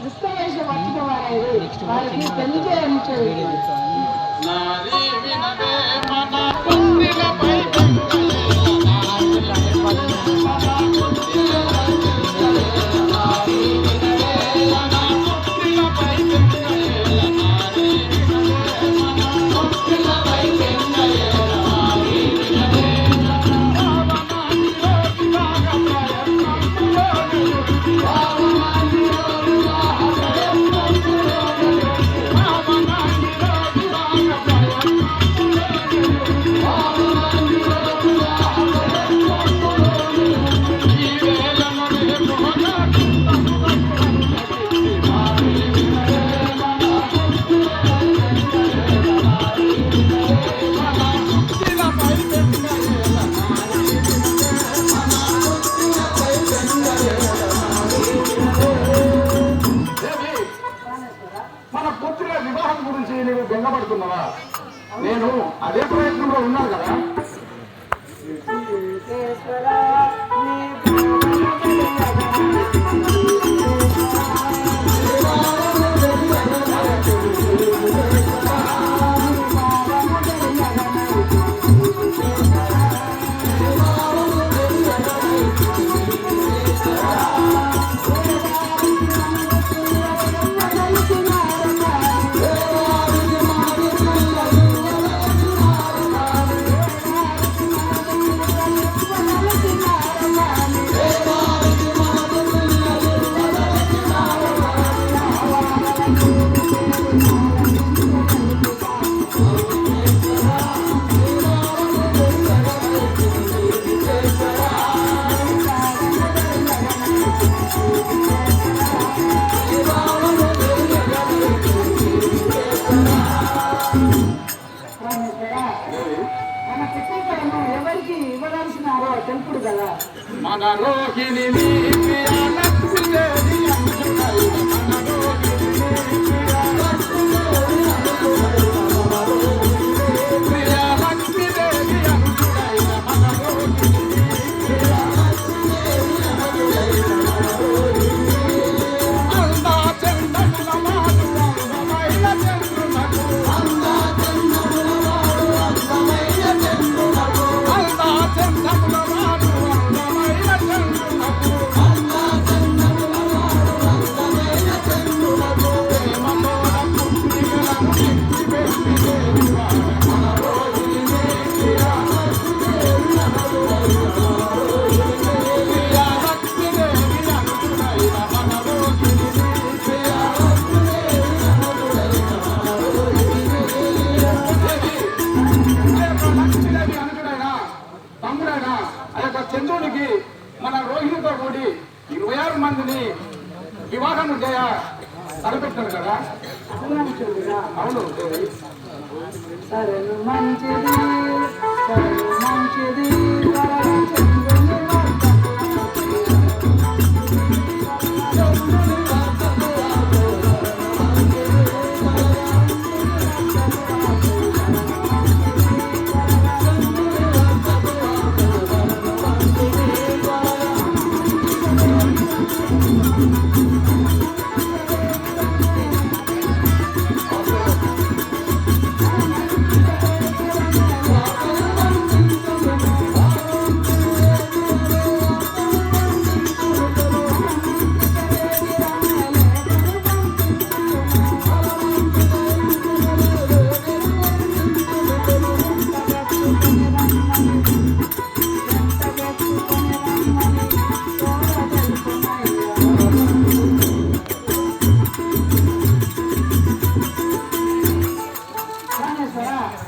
వచ్చిన వారైరు వారికి పెళ్ళి గురించి నేను అదే ప్రయత్నంలో ఉన్నాను కదా. మన పుస్తకాలను ఎవరికి ఇవ్వదలసినారో తెలుపుడు కదా మన రోహిణి కూడి ఇరవై ఆరు మందిని వివాహం చేయ తలపెట్టారు కదా? అవును. సరే మంచిది సరేను మంచిది.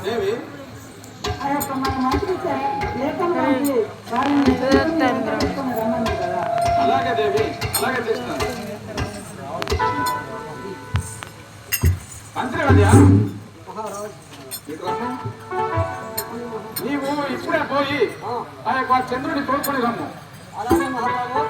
ఆ యొక్క మన మంత్రిస్తే లేఖను పంపి వారిని తీసుకొని రమ్మని కదా. అలాగే దేవి అలాగే చేస్తున్నాను. రమ్ము. నీవు ఇప్పుడే పోయి ఆ యొక్క చంద్రుని తోడుకొని రమ్ము. అలాగే మహారాజు